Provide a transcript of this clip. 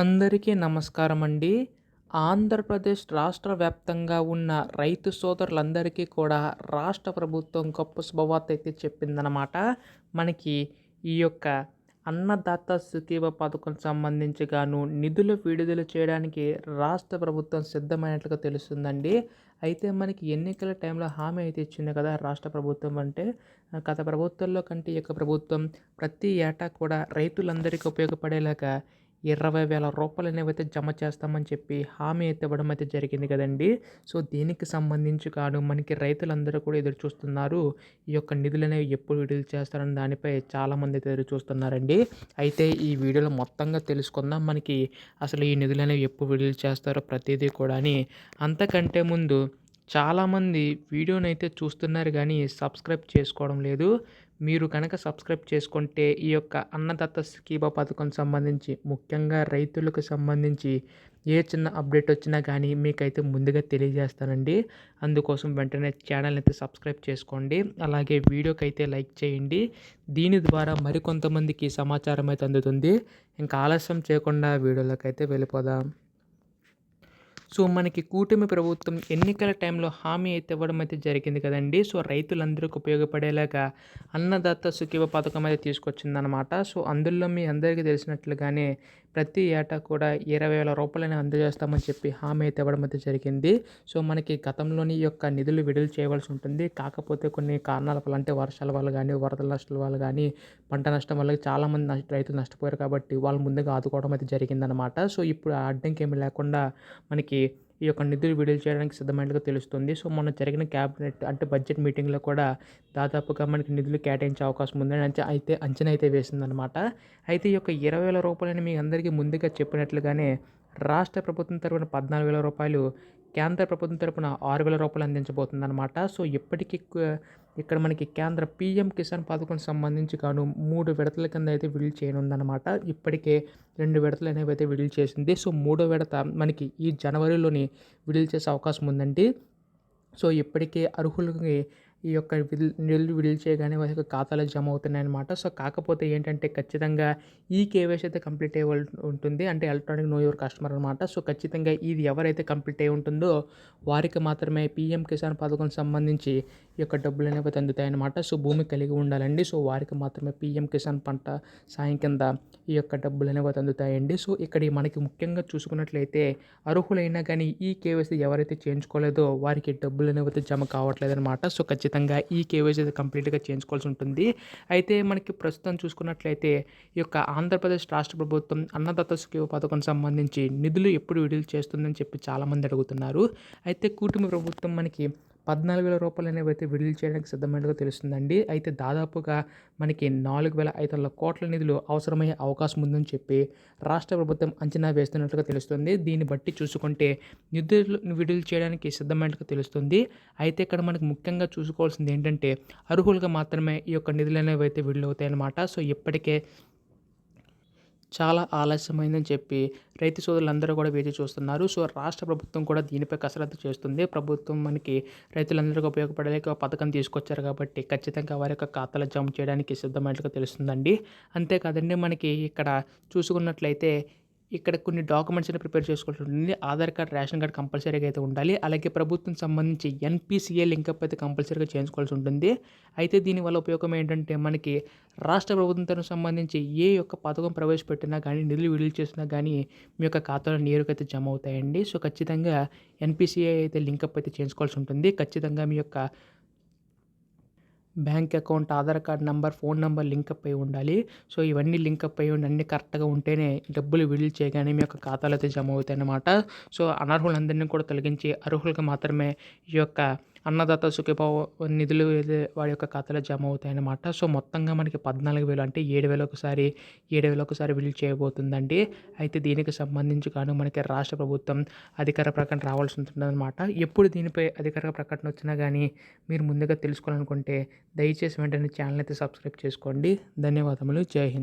అందరికీ నమస్కారం అండి ఆంధ్రప్రదేశ్ రాష్ట్ర వ్యాప్తంగా ఉన్న రైతు సోదరులందరికీ కూడా రాష్ట్ర ప్రభుత్వం గొప్ప శుభవార్త అయితే చెప్పిందనమాట మనకి ఈ యొక్క అన్నదాత సుఖీవ పథకం సంబంధించి గాను నిధులు విడుదల చేయడానికి రాష్ట్ర ప్రభుత్వం సిద్ధమైనట్లుగా తెలుస్తుందండి. అయితే మనకి ఎన్నికల టైంలో హామీ అయితే ఇచ్చింది కదా రాష్ట్ర ప్రభుత్వం అంటే. గత ప్రభుత్వంలో కంటే ఈ యొక్క ప్రభుత్వం ప్రతి ఏటా కూడా రైతులందరికీ ఉపయోగపడేలాగా ఇరవై వేల రూపాయలు అనేవి అయితే జమ చేస్తామని చెప్పి హామీ అయితే ఇవ్వడం అయితే జరిగింది కదండి. సో దీనికి సంబంధించి కాను మనకి రైతులందరూ కూడా ఎదురు చూస్తున్నారు. ఈ యొక్క నిధులు అనేవి ఎప్పుడు విడుదల చేస్తారని దానిపై చాలామంది అయితే ఎదురు చూస్తున్నారండి. అయితే ఈ వీడియోలో మొత్తంగా తెలుసుకుందాం. మనకి అసలు ఈ నిధులు అనేవి ఎప్పుడు విడుదల చేస్తారో ప్రతిదీ కూడా అని అంతకంటే ముందు చాలామంది వీడియోని అయితే చూస్తున్నారు కానీ సబ్స్క్రైబ్ చేసుకోవడం లేదు. మీరు కనుక సబ్స్క్రైబ్ చేసుకుంటే ఈ యొక్క అన్నదత్త స్కీమ పథకం సంబంధించి ముఖ్యంగా రైతులకు సంబంధించి ఏ చిన్న అప్డేట్ వచ్చినా కానీ మీకైతే ముందుగా తెలియజేస్తానండి. అందుకోసం వెంటనే ఛానల్ అయితే సబ్స్క్రైబ్ చేసుకోండి. అలాగే వీడియోకి అయితే లైక్ చేయండి. దీని ద్వారా మరికొంతమందికి సమాచారం అయితే అందుతుంది. ఇంకా ఆలస్యం చేయకుండా వీడియోలోకి అయితే వెళ్ళిపోదాం. సో మనకి కూటమి ప్రభుత్వం ఎన్నికల టైంలో హామీ అయితే ఇవ్వడం అయితే జరిగింది కదండి. సో రైతులందరికీ ఉపయోగపడేలాగా అన్నదాత సుఖీవ పథకం అయితే తీసుకొచ్చిందనమాట సో అందులో మీ అందరికీ తెలిసినట్లుగానే ప్రతి ఏటా కూడా ఇరవై వేల రూపాయలని అందజేస్తామని చెప్పి హామీ అయితే ఇవ్వడం అయితే జరిగింది. సో మనకి గతంలోని యొక్క నిధులు విడుదల చేయవలసి ఉంటుంది. కాకపోతే కొన్ని కారణాల వల్ల అంటే వర్షాల వల్ల కానీ వరదల నష్టాల వల్ల కానీ పంట నష్టం వల్ల చాలామంది రైతులు నష్టపోయారు కాబట్టి వాళ్ళు ముందుగా ఆదుకోవడం అయితే జరిగిందనమాట సో ఇప్పుడు అడ్డంకి ఏమి లేకుండా మనకి ఈ యొక్క నిధులు విడుదల చేయడానికి సిద్ధమైనట్టుగా తెలుస్తుంది. సో మొన్న జరిగిన క్యాబినెట్ అంటే బడ్జెట్ మీటింగ్లో కూడా దాదాపుగా మనకి నిధులు కేటాయించే అవకాశం ఉందని అయితే అంచనా అయితే వేసిందనమాట అయితే ఈ యొక్క ఇరవై వేల రూపాయలని మీ అందరికీ ముందుగా చెప్పినట్లుగానే రాష్ట్ర ప్రభుత్వం తరపున పద్నాలుగు వేల రూపాయలు కేంద్ర ప్రభుత్వం తరపున ఆరు వేల రూపాయలు అందించబోతుందన్నమాట. సో ఇప్పటికీ ఇక్కడ మనకి కేంద్ర పీఎం కిసాన్ పథకం సంబంధించి గాను మూడు విడతల కింద అయితే విడుదల చేయనుందనమాట ఇప్పటికే రెండు విడతలు అనేవి అయితే విడుదల చేసింది. సో మూడో విడత మనకి ఈ జనవరిలోని విడుదల చేసే అవకాశం ఉందండి. సో ఇప్పటికే అర్హులకి ఈ యొక్క నిధులు విడుదల చేయగానే వారి యొక్క ఖాతాలో జమ అవుతున్నాయి అనమాట సో కాకపోతే ఏంటంటే ఖచ్చితంగా ఈ కేవైసీ అయితే కంప్లీట్ అయ్యి ఉంటుంది. అంటే ఎలక్ట్రానిక్ నో యువర్ కస్టమర్ అనమాట సో ఖచ్చితంగా ఇది ఎవరైతే కంప్లీట్ అయి ఉంటుందో వారికి మాత్రమే పీఎం కిసాన్ పథకం సంబంధించి ఈ యొక్క డబ్బులు అనేవి అందుతాయి అనమాట సో భూమి కలిగి ఉండాలండి. సో వారికి మాత్రమే పీఎం కిసాన్ పంట సాయం కింద ఈ యొక్క డబ్బులు అనేవి అందుతాయండి. సో ఇక్కడ మనకి ముఖ్యంగా చూసుకున్నట్లయితే అర్హులైనా కానీ ఈ కేవైసీ ఎవరైతే చేయించుకోలేదో వారికి డబ్బులు అనేవి జమ కావట్లేదన్నమాట. సో ఖచ్చితంగా ఖచ్చితంగా ఈ కేవైసీ కంప్లీట్గా చేయించుకోవాల్సి ఉంటుంది అయితే మనకి ప్రస్తుతం చూసుకున్నట్లయితే ఈ యొక్క ఆంధ్రప్రదేశ్ రాష్ట్ర ప్రభుత్వం అన్నదాత సుఖీవ పథకం సంబంధించి నిధులు ఎప్పుడు విడుదల చేస్తుందని చెప్పి చాలామంది అడుగుతున్నారు. అయితే కూటమి ప్రభుత్వం మనకి పద్నాలుగు వేల రూపాయలు అనేవి అయితే విడుదల చేయడానికి సిద్ధమైనట్టుగా తెలుస్తుందండి. అయితే దాదాపుగా మనకి నాలుగు వేల ఐదు వందల కోట్ల నిధులు అవసరమయ్యే అవకాశం ఉందని చెప్పి రాష్ట్ర ప్రభుత్వం అంచనా వేస్తున్నట్లుగా తెలుస్తుంది. దీన్ని బట్టి చూసుకుంటే నిధులు విడుదల చేయడానికి సిద్ధమైనట్టుగా తెలుస్తుంది. అయితే ఇక్కడ మనకు ముఖ్యంగా చూసుకోవాల్సింది ఏంటంటే అర్హులుగా మాత్రమే ఈ యొక్క నిధులు అనేవి అయితే విడుదలవుతాయన్నమాట. సో ఇప్పటికే చాలా ఆలస్యమైందని చెప్పి రైతు సోదరులందరూ కూడా వేచి చూస్తున్నారు. సో రాష్ట్ర ప్రభుత్వం కూడా దీనిపై కసరత్తు చేస్తుంది. ప్రభుత్వం మనకి రైతులందరికీ ఉపయోగపడలేక పథకం తీసుకొచ్చారు కాబట్టి ఖచ్చితంగా వారి యొక్క ఖాతాలో జమ చేయడానికి సిద్ధమైనట్టుగా తెలుస్తుందండి. అంతేకాదండి మనకి ఇక్కడ చూసుకున్నట్లయితే ఇక్కడ కొన్ని డాక్యుమెంట్స్ అయితే ప్రిపేర్ చేసుకోవాల్సి ఉంటుంది. ఆధార్ కార్డ్ రేషన్ కార్డ్ కంపల్సరీగా అయితే ఉండాలి. అలాగే ప్రభుత్వం సంబంధించి ఎన్పిసిఏ లింకప్ అయితే కంపల్సరీగా చేయించుకోవాల్సి ఉంటుంది. అయితే దీనివల్ల ఉపయోగం ఏంటంటే మనకి రాష్ట్ర ప్రభుత్వంతో సంబంధించి ఏ యొక్క పథకం ప్రవేశపెట్టినా కానీ నిధులు విడుదల చేసినా కానీ మీ యొక్క ఖాతాలో నేరుగా అయితే జమ అవుతాయండి. సో ఖచ్చితంగా ఎన్పిసిఏ అయితే లింకప్ అయితే చేయించుకోవాల్సి ఉంటుంది. ఖచ్చితంగా మీ యొక్క bank account Aadhaar card number phone number link up అయి ఉండాలి. సో ఇవన్నీ లింకప్ అయి ఉండి అన్ని కరెక్ట్గా ఉంటేనే డబ్బులు విడుదల చేయగానే మీ యొక్క ఖాతాలో అయితే జమ అవుతాయి అన్నమాట సో అనర్హులందరినీ కూడా తొలగించి అర్హులకు మాత్రమే ఈ యొక్క అన్నదాత సుఖీభావ నిధులు వాడి యొక్క ఖాతాలో జమ అవుతాయన్నమాట. సో మొత్తంగా మనకి పద్నాలుగు వేలు అంటే ఏడు వేలు ఒకసారి ఏడు వేలు ఒకసారి విడుదల చేయబోతుందండి. అయితే దీనికి సంబంధించి కాను మనకి రాష్ట్ర ప్రభుత్వం అధికార ప్రకటన రావాల్సి ఉంటుందన్నమాట. ఎప్పుడు దీనిపై అధికార ప్రకటన వచ్చినా కానీ మీరు ముందుగా తెలుసుకోవాలనుకుంటే దయచేసి వెంటనే ఛానల్ అయితే సబ్స్క్రైబ్ చేసుకోండి. ధన్యవాదములు. జై హింద్.